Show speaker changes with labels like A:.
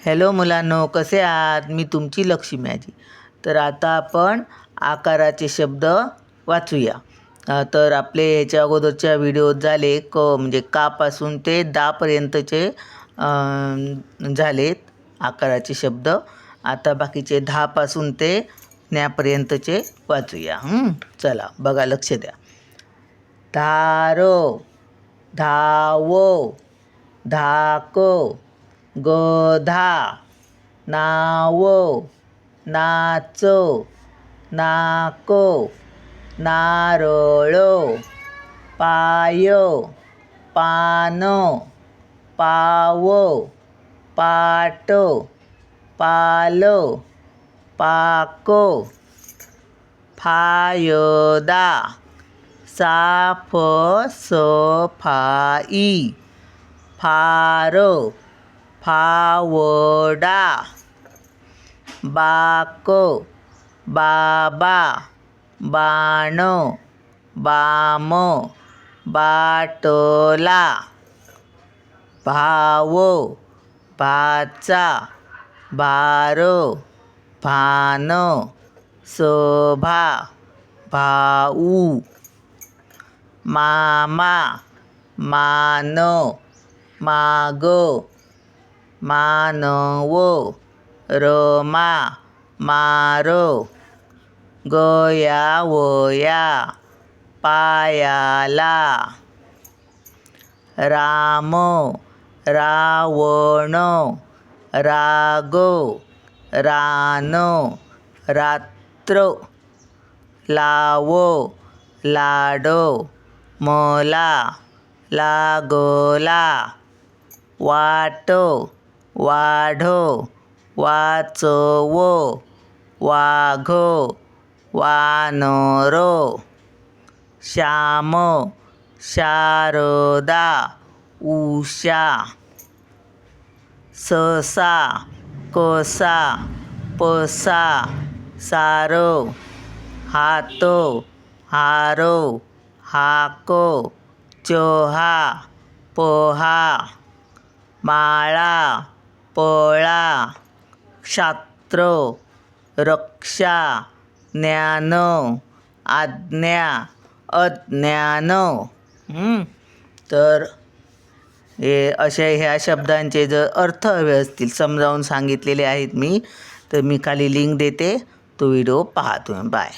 A: Hello मुलांनो कसे आहात? मी तुमची लक्ष्मी आजी. तर आता आपण आकाराचे शब्द वाचूया. तर आपले ह्याच्या अगोदरच्या व्हिडिओत झाले क म्हणजे कापासून ते दापर्यंतचे झालेत आकाराचे शब्द. आता बाकीचे दहापासून ते न्यापर्यंतचे वाचूया. चला बघा लक्ष द्या. धारो धावो धाको गधा नाव नाचो नाको नारळो पायो पानो पावो पाटो पालो पाको फायदा साफ सफाई फारो फावडा बाको बाबा बाणो बाम बाटला. भावो भाचा भारो भान शोभा भाऊ. मामा मानो मागो मानवो रमा मारो गया वया पायाला। राम रावण रागो रानो रात्र। लावो लाडो मला लागला। वाटो वाढो वाचवो वाघो वानरो. श्याम शारदा उषा. ससा कसा पसा सारो. हातो हारो. हाको चोहा पोहा. माळा पळा. शास्त्र रक्षा ज्ञान आज्ञा अज्ञान. तर हे अशा ह्या शब्दांचे जर अर्थ हवे असतील समजावून सांगितलेले आहेत मी तर मी खाली लिंक देते. तो व्हिडिओ पाहा तुम्ही. बाय